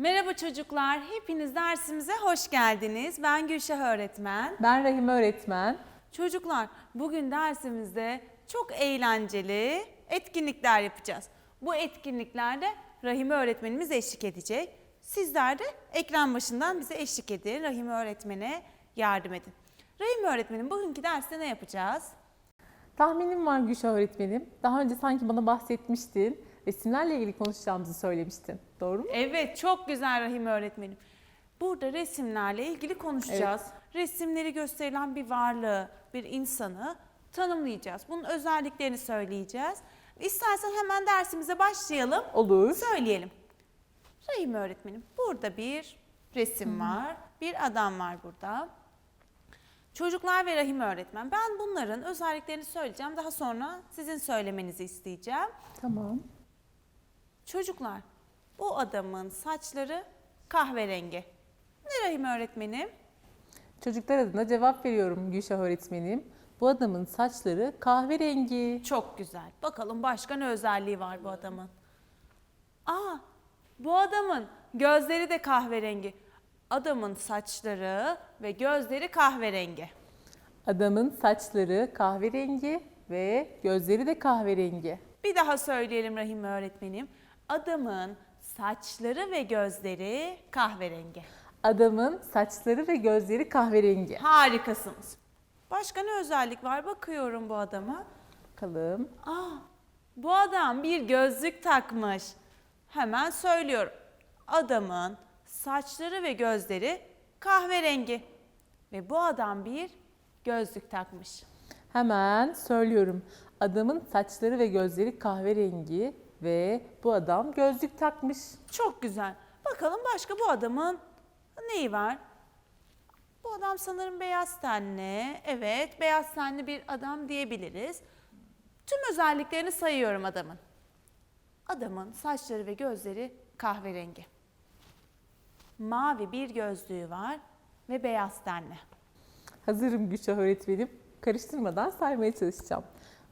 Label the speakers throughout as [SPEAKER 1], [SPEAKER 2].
[SPEAKER 1] Merhaba çocuklar, hepiniz dersimize hoş geldiniz. Ben Gülşah öğretmen.
[SPEAKER 2] Ben Rahim öğretmen.
[SPEAKER 1] Çocuklar, bugün dersimizde çok eğlenceli etkinlikler yapacağız. Bu etkinliklerde Rahime öğretmenimiz eşlik edecek. Sizler de ekran başından bize eşlik edin. Rahime öğretmene yardım edin. Rahime öğretmenim bugünkü derste ne yapacağız?
[SPEAKER 2] Tahminim var Gülşah öğretmenim. Daha önce sanki bana bahsetmiştin. Resimlerle ilgili konuşacağımızı söylemiştin. Doğru mu?
[SPEAKER 1] Evet çok güzel Rahim öğretmenim. Burada resimlerle ilgili konuşacağız. Resimleri gösterilen bir varlığı, bir insanı tanımlayacağız. Bunun özelliklerini söyleyeceğiz. İstersen hemen dersimize başlayalım.
[SPEAKER 2] Olur.
[SPEAKER 1] Söyleyelim. Rahim öğretmenim burada bir resim var. Bir adam var burada. Çocuklar ve Rahim öğretmen. Ben bunların özelliklerini söyleyeceğim. Daha sonra sizin söylemenizi isteyeceğim.
[SPEAKER 2] Tamam.
[SPEAKER 1] Çocuklar, bu adamın saçları kahverengi. Ne Rahim öğretmenim?
[SPEAKER 2] Çocuklar adına cevap veriyorum Gülşah öğretmenim. Bu adamın saçları kahverengi.
[SPEAKER 1] Çok güzel. Bakalım başka ne özelliği var bu adamın? Aa, bu adamın gözleri de kahverengi. Adamın saçları ve gözleri kahverengi.
[SPEAKER 2] Adamın saçları kahverengi ve gözleri de kahverengi.
[SPEAKER 1] Bir daha söyleyelim Rahim öğretmenim. Adamın saçları ve gözleri kahverengi.
[SPEAKER 2] Adamın saçları ve gözleri kahverengi.
[SPEAKER 1] Harikasınız. Başka ne özellik var? Bakıyorum bu adama.
[SPEAKER 2] Bakalım.
[SPEAKER 1] Aa, bu adam bir gözlük takmış. Hemen söylüyorum. Adamın saçları ve gözleri kahverengi. Ve bu adam bir gözlük takmış.
[SPEAKER 2] Hemen söylüyorum. Adamın saçları ve gözleri kahverengi ve bu adam gözlük takmış.
[SPEAKER 1] Çok güzel. Bakalım başka bu adamın neyi var? Bu adam sanırım beyaz tenli. Evet, beyaz tenli bir adam diyebiliriz. Tüm özelliklerini sayıyorum adamın. Adamın saçları ve gözleri kahverengi. Mavi bir gözlüğü var ve beyaz tenli.
[SPEAKER 2] Hazırım Gülşah öğretmenim. Karıştırmadan saymaya çalışacağım.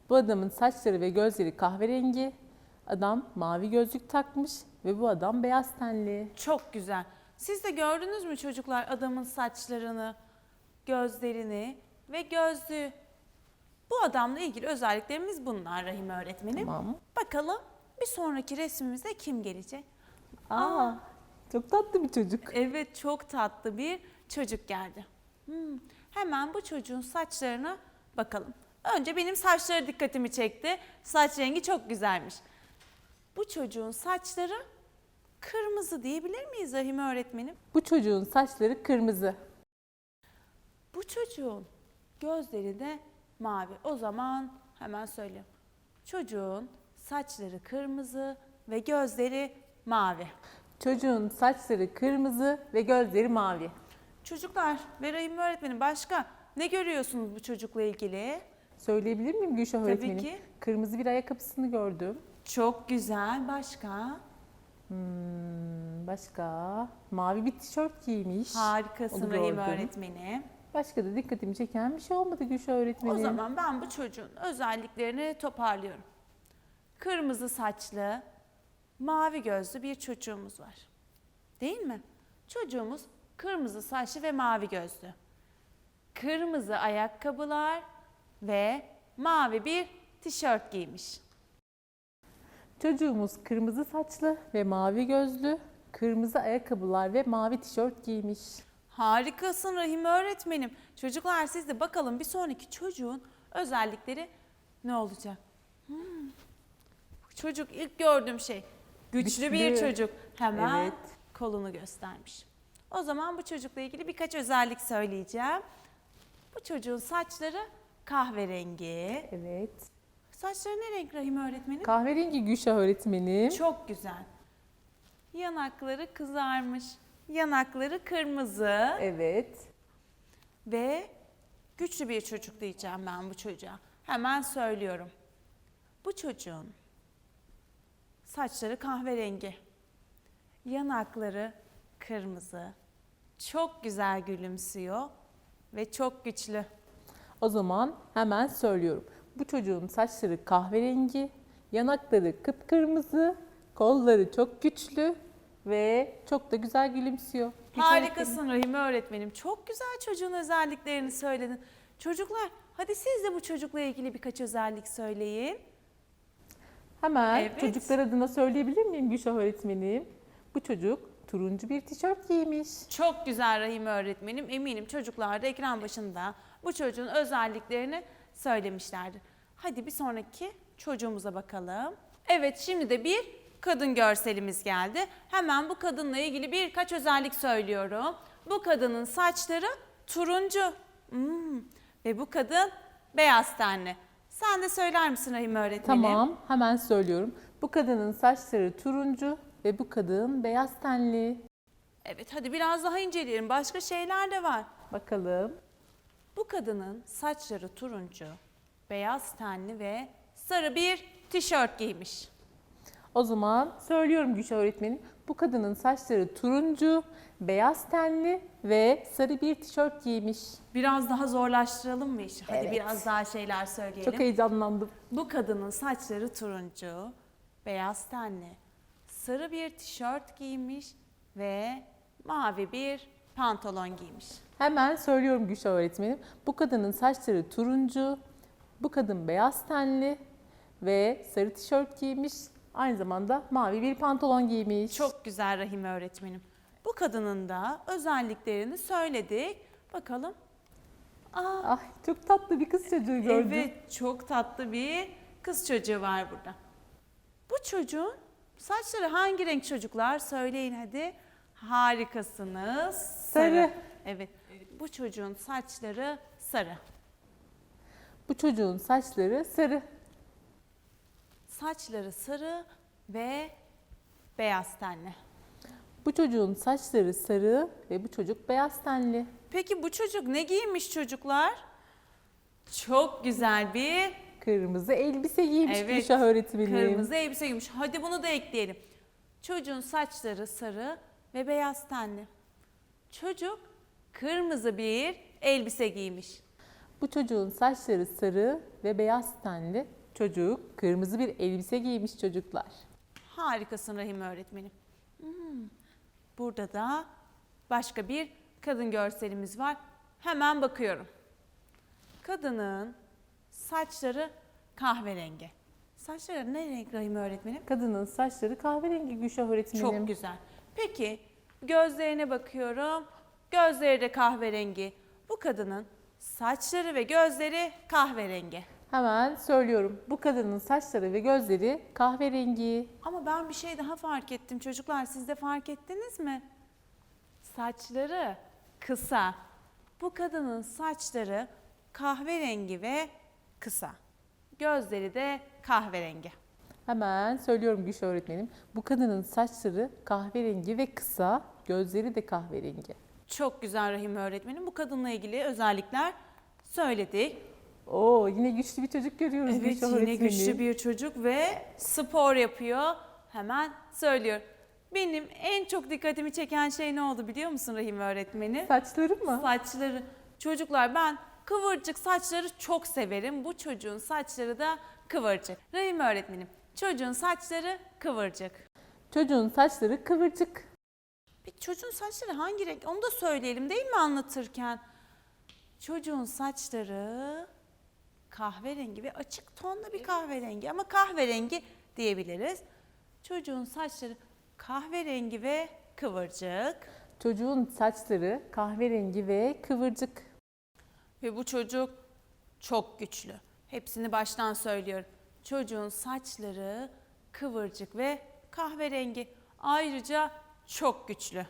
[SPEAKER 2] Bu adamın saçları ve gözleri kahverengi. Adam mavi gözlük takmış ve bu adam beyaz tenli.
[SPEAKER 1] Çok güzel. Siz de gördünüz mü çocuklar adamın saçlarını, gözlerini ve gözlüğü? Bu adamla ilgili özelliklerimiz bunlar Rahim öğretmenim.
[SPEAKER 2] Tamam.
[SPEAKER 1] Bakalım bir sonraki resmimize kim gelecek?
[SPEAKER 2] Aa, çok tatlı bir çocuk.
[SPEAKER 1] Evet çok tatlı bir çocuk geldi. Hmm, Hemen bu çocuğun saçlarına bakalım. Önce benim saçları dikkatimi çekti. Saç rengi çok güzelmiş. Bu çocuğun saçları kırmızı diyebilir miyiz Rahime öğretmenim?
[SPEAKER 2] Bu çocuğun saçları kırmızı.
[SPEAKER 1] Bu çocuğun gözleri de mavi. O zaman hemen söyleyeyim. Çocuğun saçları kırmızı ve gözleri mavi.
[SPEAKER 2] Çocuğun saçları kırmızı ve gözleri mavi.
[SPEAKER 1] Çocuklar ve Rahim öğretmenim başka ne görüyorsunuz bu çocukla ilgili?
[SPEAKER 2] Söyleyebilir miyim Gülşah
[SPEAKER 1] Tabii
[SPEAKER 2] öğretmenim?
[SPEAKER 1] ki.
[SPEAKER 2] Kırmızı bir ayakkabısını gördüm.
[SPEAKER 1] Çok güzel. Başka?
[SPEAKER 2] Hmm, başka? Mavi bir tişört giymiş.
[SPEAKER 1] Harikasın
[SPEAKER 2] Onu
[SPEAKER 1] Rahim
[SPEAKER 2] gördüm.
[SPEAKER 1] öğretmenim.
[SPEAKER 2] Başka da dikkatimi çeken bir şey olmadı Gülşah öğretmenim.
[SPEAKER 1] O zaman ben bu çocuğun özelliklerini toparlıyorum. Kırmızı saçlı, mavi gözlü bir çocuğumuz var. Değil mi? Çocuğumuz kırmızı saçlı ve mavi gözlü. Kırmızı ayakkabılar ve mavi bir tişört giymiş.
[SPEAKER 2] Çocuğumuz kırmızı saçlı ve mavi gözlü, kırmızı ayakkabılar ve mavi tişört giymiş.
[SPEAKER 1] Harikasın Rahim öğretmenim. Çocuklar siz de bakalım bir sonraki çocuğun özellikleri ne olacak? Hmm. Çocuk ilk gördüğüm şey güçlü, bir
[SPEAKER 2] Güçlü.
[SPEAKER 1] çocuk. Hemen
[SPEAKER 2] Evet.
[SPEAKER 1] kolunu göstermiş. O zaman bu çocukla ilgili birkaç özellik söyleyeceğim. Bu çocuğun saçları kahverengi.
[SPEAKER 2] Evet.
[SPEAKER 1] Saçları ne renk Rahim öğretmenim?
[SPEAKER 2] Kahverengi Gülşah öğretmenim.
[SPEAKER 1] Çok güzel. Yanakları kızarmış. Yanakları kırmızı.
[SPEAKER 2] Evet.
[SPEAKER 1] Ve güçlü bir çocuk diyeceğim ben bu çocuğa. Hemen söylüyorum. Bu çocuğun saçları kahverengi, yanakları kırmızı, çok güzel gülümsüyor ve çok güçlü.
[SPEAKER 2] O zaman hemen söylüyorum. Bu çocuğun saçları kahverengi, yanakları kıpkırmızı, kolları çok güçlü ve çok da güzel gülümsüyor.
[SPEAKER 1] Harikasın Rahime öğretmenim. Çok güzel çocuğun özelliklerini söyledin. Çocuklar hadi siz de bu çocukla ilgili birkaç özellik söyleyin.
[SPEAKER 2] Hemen
[SPEAKER 1] Evet.
[SPEAKER 2] çocuklar adına söyleyebilir miyim Gülşah öğretmenim? Bu çocuk turuncu bir tişört giymiş.
[SPEAKER 1] Çok güzel Rahime öğretmenim. Eminim çocuklar da ekran başında bu çocuğun özelliklerini söylemişlerdir. Hadi bir sonraki çocuğumuza bakalım. Evet şimdi de bir kadın görselimiz geldi. Hemen bu kadınla ilgili birkaç özellik söylüyorum. Bu kadının saçları turuncu. Hmm. Ve bu kadın beyaz tenli. Sen de söyler misin Rahime öğretmenim?
[SPEAKER 2] Tamam, hemen söylüyorum. Bu kadının saçları turuncu ve bu kadın beyaz tenli.
[SPEAKER 1] Evet hadi biraz daha inceleyelim. Başka şeyler de var.
[SPEAKER 2] Bakalım.
[SPEAKER 1] Bu kadının saçları turuncu, beyaz tenli ve sarı bir tişört giymiş.
[SPEAKER 2] O zaman söylüyorum Gülşah öğretmenim. Bu kadının saçları turuncu, beyaz tenli ve sarı bir tişört giymiş.
[SPEAKER 1] Biraz daha zorlaştıralım mı işi? Hadi
[SPEAKER 2] Evet.
[SPEAKER 1] biraz daha şeyler söyleyelim.
[SPEAKER 2] Çok heyecanlandım.
[SPEAKER 1] Bu kadının saçları turuncu, beyaz tenli, sarı bir tişört giymiş ve mavi bir pantolon giymiş.
[SPEAKER 2] Hemen söylüyorum Gülşah öğretmenim. Bu kadının saçları turuncu, bu kadın beyaz tenli ve sarı tişört giymiş. Aynı zamanda mavi bir pantolon giymiş.
[SPEAKER 1] Çok güzel Rahime öğretmenim. Bu kadının da özelliklerini söyledik. Bakalım. Aa,
[SPEAKER 2] Ah çok tatlı bir kız çocuğu gördüm.
[SPEAKER 1] Evet, çok tatlı bir kız çocuğu var burada. Bu çocuğun saçları hangi renk çocuklar? Söyleyin hadi. Harikasınız.
[SPEAKER 2] Sarı.
[SPEAKER 1] Evet. Bu çocuğun saçları sarı.
[SPEAKER 2] Bu çocuğun saçları sarı.
[SPEAKER 1] Saçları sarı ve beyaz tenli.
[SPEAKER 2] Bu çocuğun saçları sarı ve bu çocuk beyaz tenli.
[SPEAKER 1] Peki bu çocuk ne giymiş çocuklar? Çok güzel bir
[SPEAKER 2] Kırmızı elbise giymiş
[SPEAKER 1] Evet,
[SPEAKER 2] Gülşah öğretmenim.
[SPEAKER 1] Kırmızı elbise giymiş. Hadi bunu da ekleyelim. Çocuğun saçları sarı ve beyaz tenli. Çocuk kırmızı bir elbise giymiş.
[SPEAKER 2] Bu çocuğun saçları sarı ve beyaz tenli. Çocuk kırmızı bir elbise giymiş çocuklar.
[SPEAKER 1] Harikasın Rahim öğretmenim. Hmm. Burada da başka bir kadın görselimiz var. Hemen bakıyorum. Kadının saçları kahverengi. Saçları ne renk Rahim öğretmenim?
[SPEAKER 2] Kadının saçları kahverengi Gülşah öğretmenim.
[SPEAKER 1] Çok güzel. Peki gözlerine bakıyorum. Gözleri de kahverengi. Bu kadının saçları ve gözleri kahverengi.
[SPEAKER 2] Hemen söylüyorum. Bu kadının saçları ve gözleri kahverengi.
[SPEAKER 1] Ama ben bir şey daha fark ettim çocuklar. Siz de fark ettiniz mi? Saçları kısa. Bu kadının saçları kahverengi ve kısa. Gözleri de kahverengi.
[SPEAKER 2] Hemen söylüyorum Gülşah öğretmenim. Bu kadının saçları kahverengi ve kısa, gözleri de kahverengi.
[SPEAKER 1] Çok güzel Rahim öğretmenim. Bu kadınla ilgili özellikler söyledik.
[SPEAKER 2] Oo yine güçlü bir çocuk görüyoruz
[SPEAKER 1] Evet yine güçlü bir çocuk ve spor yapıyor. Hemen söylüyor. Benim en çok dikkatimi çeken şey ne oldu biliyor musun Rahim öğretmeni?
[SPEAKER 2] Saçları mı?
[SPEAKER 1] Saçları. Çocuklar ben kıvırcık saçları çok severim. Bu çocuğun saçları da kıvırcık. Rahim öğretmenim çocuğun saçları kıvırcık.
[SPEAKER 2] Çocuğun saçları kıvırcık.
[SPEAKER 1] Çocuğun saçları hangi renk? Onu da söyleyelim değil mi anlatırken? Çocuğun saçları kahverengi ve açık tonda bir kahverengi ama kahverengi diyebiliriz. Çocuğun saçları kahverengi ve kıvırcık.
[SPEAKER 2] Çocuğun saçları kahverengi ve kıvırcık.
[SPEAKER 1] Ve bu çocuk çok güçlü. Hepsini baştan söylüyorum. Çocuğun saçları kıvırcık ve kahverengi. Ayrıca çok güçlü.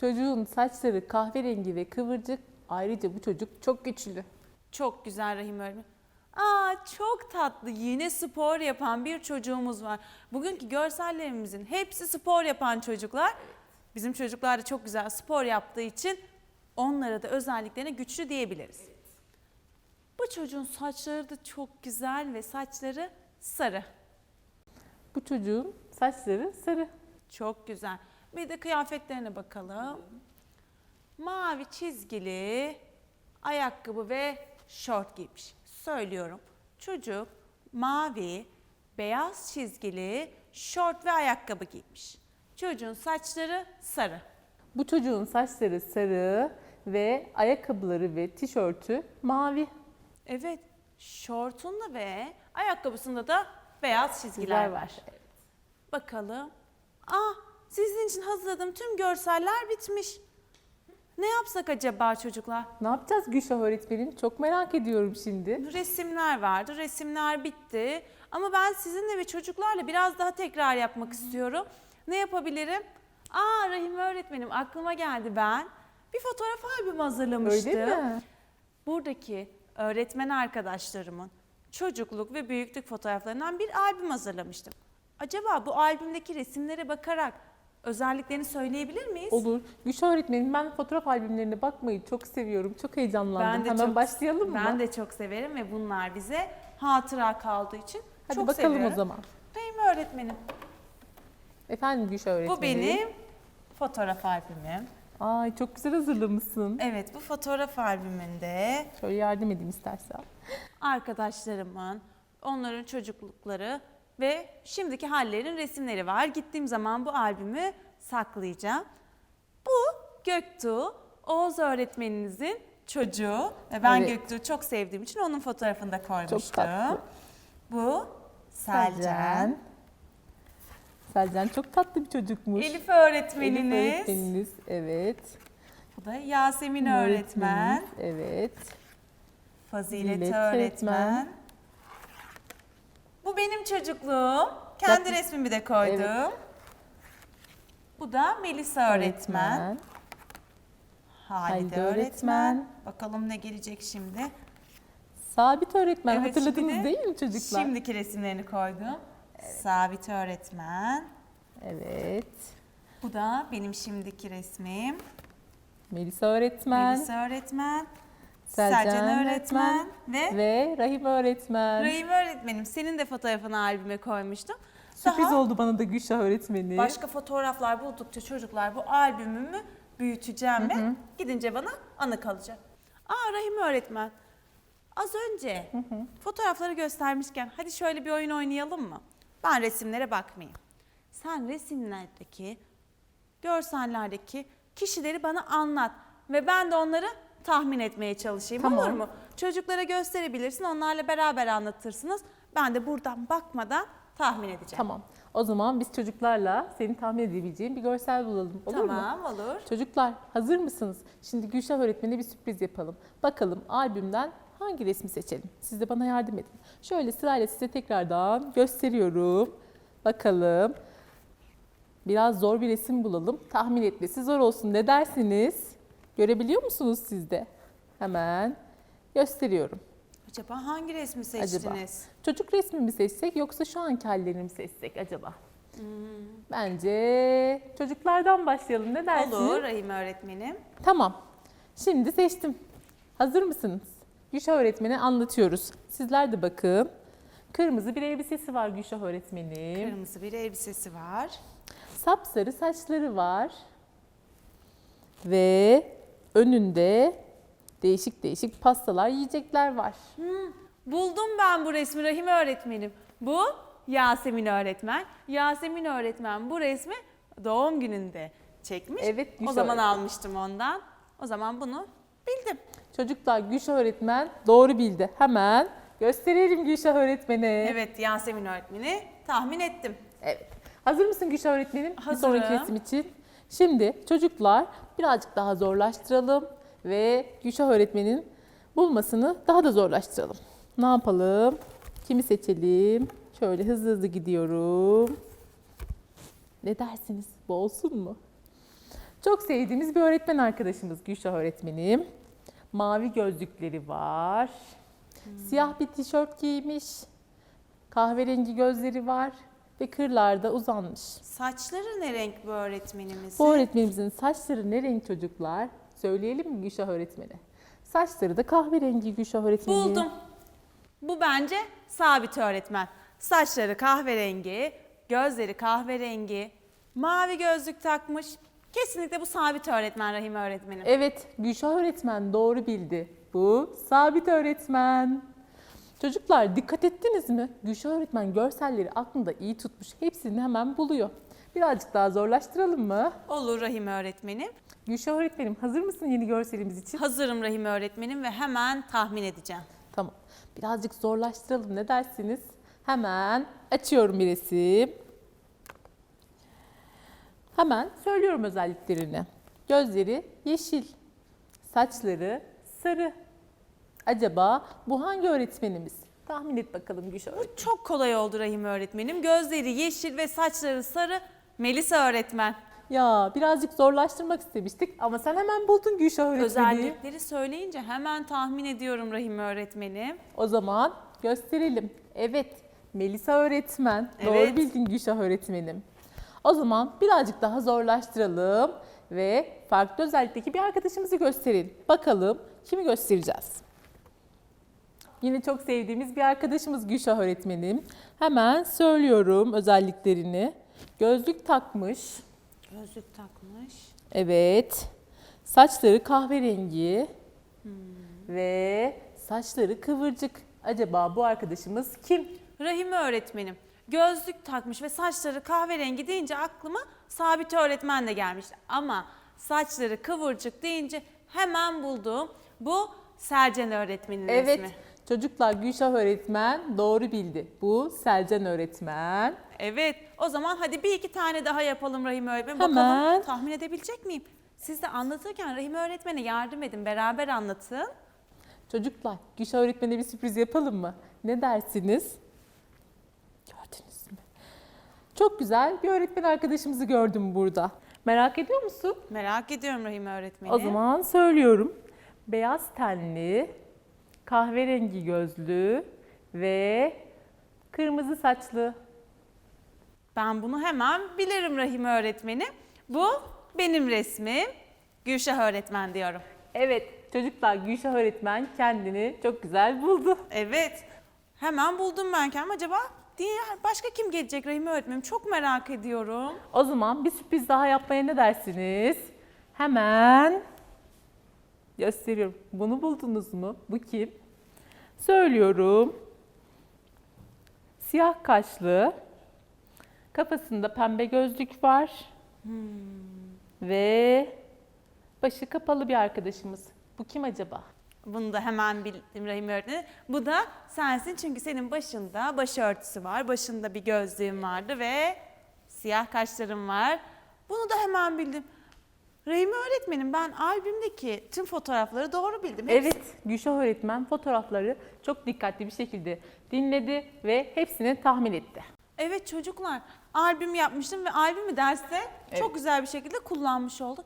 [SPEAKER 2] Çocuğun saçları kahverengi ve kıvırcık. Ayrıca bu çocuk çok güçlü.
[SPEAKER 1] Çok güzel Rahim öğretmenim. Aa çok tatlı yine spor yapan bir çocuğumuz var. Bugünkü görsellerimizin hepsi spor yapan çocuklar. Bizim çocuklar da çok güzel spor yaptığı için onlara da özelliklerine güçlü diyebiliriz. Bu çocuğun saçları da çok güzel ve saçları sarı.
[SPEAKER 2] Bu çocuğun saçları sarı.
[SPEAKER 1] Çok güzel. Bir de kıyafetlerine bakalım. Mavi çizgili ayakkabı ve şort giymiş. Söylüyorum. Çocuk mavi, beyaz çizgili şort ve ayakkabı giymiş. Çocuğun saçları sarı.
[SPEAKER 2] Bu çocuğun saçları sarı ve ayakkabıları ve tişörtü mavi.
[SPEAKER 1] Evet, şortunda ve ayakkabısında da beyaz çizgiler var. Bakalım. Aa, sizin için hazırladığım tüm görseller bitmiş. Ne yapsak acaba çocuklar?
[SPEAKER 2] Ne yapacağız Gülşah öğretmenim? Çok merak ediyorum şimdi.
[SPEAKER 1] Resimler vardı. Resimler bitti. Ama ben sizinle ve çocuklarla biraz daha tekrar yapmak istiyorum. Ne yapabilirim? Aa Rahim öğretmenim aklıma geldi ben. Bir fotoğraf albümü hazırlamıştım.
[SPEAKER 2] Öyle mi?
[SPEAKER 1] Buradaki öğretmen arkadaşlarımın çocukluk ve büyüklük fotoğraflarından bir albüm hazırlamıştım. Acaba bu albümdeki resimlere bakarak özelliklerini söyleyebilir miyiz?
[SPEAKER 2] Olur. Gülşah öğretmenim ben fotoğraf albümlerine bakmayı çok seviyorum. Çok heyecanlandım.
[SPEAKER 1] Ben de
[SPEAKER 2] Hemen
[SPEAKER 1] çok,
[SPEAKER 2] başlayalım mı?
[SPEAKER 1] Ben de çok severim ve bunlar bize hatıra kaldığı için
[SPEAKER 2] Hadi
[SPEAKER 1] çok
[SPEAKER 2] bakalım
[SPEAKER 1] seviyorum.
[SPEAKER 2] o zaman.
[SPEAKER 1] Benim öğretmenim.
[SPEAKER 2] Efendim Gülşah öğretmenim.
[SPEAKER 1] Bu benim fotoğraf albümüm.
[SPEAKER 2] Ay çok güzel hazırlamışsın.
[SPEAKER 1] Evet bu fotoğraf albümünde
[SPEAKER 2] Şöyle yardım edeyim istersen.
[SPEAKER 1] arkadaşlarımın, onların çocuklukları ve şimdiki hallerin resimleri var. Gittiğim zaman bu albümü saklayacağım. Bu Göktuğ, Oğuz öğretmeninizin çocuğu ve ben
[SPEAKER 2] Evet.
[SPEAKER 1] Göktuğ'u çok sevdiğim için onun fotoğrafını da koymuştum.
[SPEAKER 2] Çok tatlı.
[SPEAKER 1] Bu Selcan.
[SPEAKER 2] Selcan çok tatlı bir çocukmuş.
[SPEAKER 1] Elif öğretmeniniz.
[SPEAKER 2] Elif öğretmeniniz. Evet.
[SPEAKER 1] Bu da Yasemin öğretmen.
[SPEAKER 2] Öğretmeniniz, Evet.
[SPEAKER 1] Fazilet
[SPEAKER 2] Fazilet
[SPEAKER 1] öğretmen.
[SPEAKER 2] öğretmen.
[SPEAKER 1] Bu benim çocukluğum. Kendi
[SPEAKER 2] Bak-
[SPEAKER 1] resmimi de koydum.
[SPEAKER 2] Evet.
[SPEAKER 1] Bu da Melisa öğretmen. Halide
[SPEAKER 2] Halide
[SPEAKER 1] öğretmen.
[SPEAKER 2] öğretmen.
[SPEAKER 1] Bakalım ne gelecek şimdi.
[SPEAKER 2] Sabit öğretmen
[SPEAKER 1] Evet,
[SPEAKER 2] hatırladınız
[SPEAKER 1] şimdi de-
[SPEAKER 2] değil mi çocuklar?
[SPEAKER 1] Şimdiki resimlerini koydum. Sabit öğretmen.
[SPEAKER 2] Evet.
[SPEAKER 1] Bu da benim şimdiki resmim.
[SPEAKER 2] Melisa öğretmen
[SPEAKER 1] Melisa öğretmen.
[SPEAKER 2] Selcan
[SPEAKER 1] Selcan öğretmen.
[SPEAKER 2] öğretmen
[SPEAKER 1] Ve
[SPEAKER 2] ve Rahim öğretmen.
[SPEAKER 1] Rahim öğretmenim. Senin de fotoğrafını albüme koymuştum.
[SPEAKER 2] Sürpriz
[SPEAKER 1] Daha
[SPEAKER 2] oldu bana da Gülşah öğretmeni.
[SPEAKER 1] Başka fotoğraflar buldukça çocuklar bu albümümü büyüteceğim ve gidince bana anı kalacak. Aa Rahim öğretmen. Az önce fotoğrafları göstermişken hadi şöyle bir oyun oynayalım mı? Ben resimlere bakmayayım. Sen resimlerdeki, görsellerdeki kişileri bana anlat ve ben de onları tahmin etmeye çalışayım
[SPEAKER 2] Tamam.
[SPEAKER 1] olur mu? Çocuklara gösterebilirsin, onlarla beraber anlatırsınız. Ben de buradan bakmadan tahmin edeceğim.
[SPEAKER 2] Tamam. O zaman biz çocuklarla senin tahmin edebileceğin bir görsel bulalım. Olur mu?
[SPEAKER 1] tamam, olur.
[SPEAKER 2] Çocuklar hazır mısınız? Şimdi Gülşah öğretmenine bir sürpriz yapalım. Bakalım albümden hangi resmi seçelim? Siz de bana yardım edin. Şöyle sırayla size tekrardan gösteriyorum. Bakalım. Biraz zor bir resim bulalım. Tahmin etmesi zor olsun. Ne dersiniz? Görebiliyor musunuz siz de? Hemen gösteriyorum.
[SPEAKER 1] Acaba hangi resmi
[SPEAKER 2] Acaba
[SPEAKER 1] seçtiniz?
[SPEAKER 2] çocuk resmi mi seçsek yoksa şu anki hallerini mi seçsek acaba?
[SPEAKER 1] Hmm.
[SPEAKER 2] Bence çocuklardan başlayalım. Ne dersiniz?
[SPEAKER 1] Olur Rahim öğretmenim.
[SPEAKER 2] Tamam. Şimdi seçtim. Hazır mısınız? Gülşah öğretmeni anlatıyoruz. Sizler de bakın. Kırmızı bir elbisesi var Gülşah öğretmenim.
[SPEAKER 1] Kırmızı bir elbisesi var.
[SPEAKER 2] Sapsarı saçları var. Ve önünde değişik değişik pastalar, yiyecekler var.
[SPEAKER 1] Buldum ben bu resmi Rahim öğretmenim. Bu Yasemin öğretmen. Yasemin öğretmen bu resmi doğum gününde çekmiş.
[SPEAKER 2] Evet,
[SPEAKER 1] O zaman
[SPEAKER 2] öğretmen.
[SPEAKER 1] almıştım ondan. O zaman bunu bildim.
[SPEAKER 2] Çocuklar Gülşah öğretmen doğru bildi. Hemen gösterelim Gülşah öğretmeni.
[SPEAKER 1] Evet Yasemin öğretmeni tahmin ettim.
[SPEAKER 2] Evet. Hazır mısın Gülşah öğretmenim? Bir
[SPEAKER 1] Hazırım.
[SPEAKER 2] sonraki resim için. Şimdi çocuklar birazcık daha zorlaştıralım ve Gülşah öğretmenin bulmasını daha da zorlaştıralım. Ne yapalım? Kimi seçelim? Şöyle hızlı hızlı gidiyorum. Ne dersiniz? Bu olsun mu? Çok sevdiğimiz bir öğretmen arkadaşımız Gülşah öğretmenim. Mavi gözlükleri var. Siyah bir tişört giymiş. Kahverengi gözleri var ve kırlarda uzanmış.
[SPEAKER 1] Saçları ne renk bu öğretmenimizin?
[SPEAKER 2] Bu öğretmenimizin saçları ne renk çocuklar? Söyleyelim mi Gülşah öğretmeni? Saçları da kahverengi Gülşah öğretmeni.
[SPEAKER 1] Buldum. Bu bence sabit öğretmen. Saçları kahverengi, gözleri kahverengi, mavi gözlük takmış. Kesinlikle bu sabit öğretmen Rahim öğretmenim.
[SPEAKER 2] Evet, Gülşah öğretmen doğru bildi. Bu sabit öğretmen. Çocuklar dikkat ettiniz mi? Gülşah öğretmen görselleri aklında iyi tutmuş. Hepsini hemen buluyor. Birazcık daha zorlaştıralım mı?
[SPEAKER 1] Olur Rahim öğretmenim.
[SPEAKER 2] Gülşah öğretmenim hazır mısın yeni görselimiz için?
[SPEAKER 1] Hazırım Rahim öğretmenim ve hemen tahmin edeceğim.
[SPEAKER 2] Tamam. Birazcık zorlaştıralım ne dersiniz? Hemen açıyorum bir resim. Hemen söylüyorum özelliklerini. Gözleri yeşil, saçları sarı. Acaba bu hangi öğretmenimiz? Tahmin et bakalım Gülşah öğretmenim.
[SPEAKER 1] Çok kolay oldu Rahim öğretmenim. Gözleri yeşil ve saçları sarı Melisa öğretmen.
[SPEAKER 2] Ya birazcık zorlaştırmak istemiştik ama sen hemen buldun Gülşah öğretmeni.
[SPEAKER 1] Özellikleri söyleyince hemen tahmin ediyorum Rahim öğretmenim.
[SPEAKER 2] O zaman gösterelim. Evet, Melisa öğretmen.
[SPEAKER 1] Evet.
[SPEAKER 2] Doğru bildin Gülşah öğretmenim. O zaman birazcık daha zorlaştıralım ve farklı özellikteki bir arkadaşımızı gösterelim. Bakalım kimi göstereceğiz? Yine çok sevdiğimiz bir arkadaşımız Gülşah öğretmenim. Hemen söylüyorum özelliklerini. Gözlük takmış.
[SPEAKER 1] Gözlük takmış.
[SPEAKER 2] Evet. Saçları kahverengi. Ve saçları kıvırcık. Acaba bu arkadaşımız kim?
[SPEAKER 1] Rahime öğretmenim. Gözlük takmış ve saçları kahverengi deyince aklıma Sabit öğretmen de gelmişti. Ama saçları kıvırcık deyince hemen buldum. Bu Sercan öğretmenin
[SPEAKER 2] Evet.
[SPEAKER 1] resmi.
[SPEAKER 2] Çocuklar Gülşah öğretmen doğru bildi. Bu Selcan öğretmen.
[SPEAKER 1] Evet. O zaman hadi bir iki tane daha yapalım Rahim öğretmenim.
[SPEAKER 2] Hemen.
[SPEAKER 1] Bakalım tahmin edebilecek miyim? Siz de anlatırken Rahim öğretmene yardım edin. Beraber anlatın.
[SPEAKER 2] Çocuklar Gülşah öğretmene bir sürpriz yapalım mı? Ne dersiniz? Gördünüz mü? Çok güzel bir öğretmen arkadaşımızı gördüm burada. Merak ediyor musun?
[SPEAKER 1] Merak ediyorum Rahim öğretmeni.
[SPEAKER 2] O zaman söylüyorum. Beyaz tenli, kahverengi gözlü ve kırmızı saçlı.
[SPEAKER 1] Ben bunu hemen bilirim Rahim öğretmenim. Bu benim resmim. Gülşah öğretmen diyorum.
[SPEAKER 2] Evet çocuklar Gülşah öğretmen kendini çok güzel buldu.
[SPEAKER 1] Evet. Hemen buldum ben kendimi. Acaba diğer başka kim gelecek Rahim öğretmenim? Çok merak ediyorum.
[SPEAKER 2] O zaman bir sürpriz daha yapmaya ne dersiniz? Hemen gösteriyorum. Bunu buldunuz mu? Bu kim? Söylüyorum. Siyah kaşlı, kafasında pembe gözlük var ve başı kapalı bir arkadaşımız. Bu kim acaba?
[SPEAKER 1] Bunu da hemen bildim Rahim öğretmenim. Bu da sensin çünkü senin başında başörtüsü var. Başında bir gözlüğün vardı ve siyah kaşların var. Bunu da hemen bildim. Rahim öğretmenim ben albümdeki tüm fotoğrafları doğru bildim. Hepsi-
[SPEAKER 2] Evet, Gülşah öğretmen fotoğrafları çok dikkatli bir şekilde dinledi ve hepsini tahmin etti.
[SPEAKER 1] Evet çocuklar albüm yapmıştım ve albümü derste
[SPEAKER 2] Evet.
[SPEAKER 1] çok güzel bir şekilde kullanmış olduk.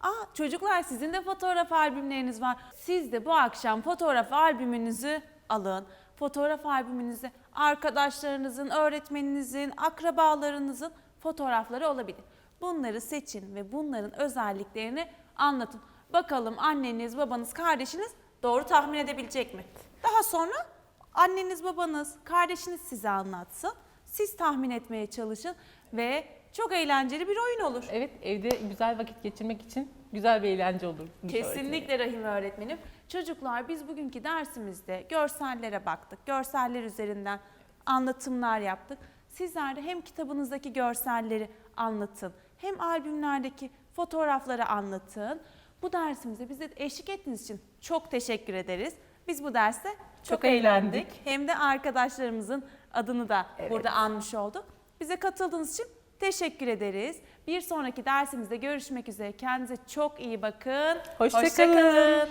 [SPEAKER 1] Aa çocuklar sizin de fotoğraf albümleriniz var. Siz de bu akşam fotoğraf albümünüzü alın. Fotoğraf albümünüzde arkadaşlarınızın, öğretmeninizin, akrabalarınızın fotoğrafları olabilir. Bunları seçin ve bunların özelliklerini anlatın. Bakalım anneniz, babanız, kardeşiniz doğru tahmin edebilecek mi? Daha sonra anneniz, babanız, kardeşiniz size anlatsın. Siz tahmin etmeye çalışın ve çok eğlenceli bir oyun olur.
[SPEAKER 2] Evet, evde güzel vakit geçirmek için güzel bir eğlence olur. Gülşah öğretmenim.
[SPEAKER 1] Kesinlikle Rahim öğretmenim. Çocuklar biz bugünkü dersimizde görsellere baktık. Görseller üzerinden anlatımlar yaptık. Sizler de hem kitabınızdaki görselleri anlatın, hem albümlerdeki fotoğrafları anlatın. Bu dersimize bize eşlik ettiğiniz için çok teşekkür ederiz. Biz bu derste çok,
[SPEAKER 2] Çok
[SPEAKER 1] eğlendik.
[SPEAKER 2] eğlendik.
[SPEAKER 1] Hem de arkadaşlarımızın adını da
[SPEAKER 2] Evet.
[SPEAKER 1] burada anmış olduk. Bize katıldığınız için teşekkür ederiz. Bir sonraki dersimizde görüşmek üzere. Kendinize çok iyi bakın.
[SPEAKER 2] Hoşça
[SPEAKER 1] Hoşça
[SPEAKER 2] kalın.
[SPEAKER 1] kalın.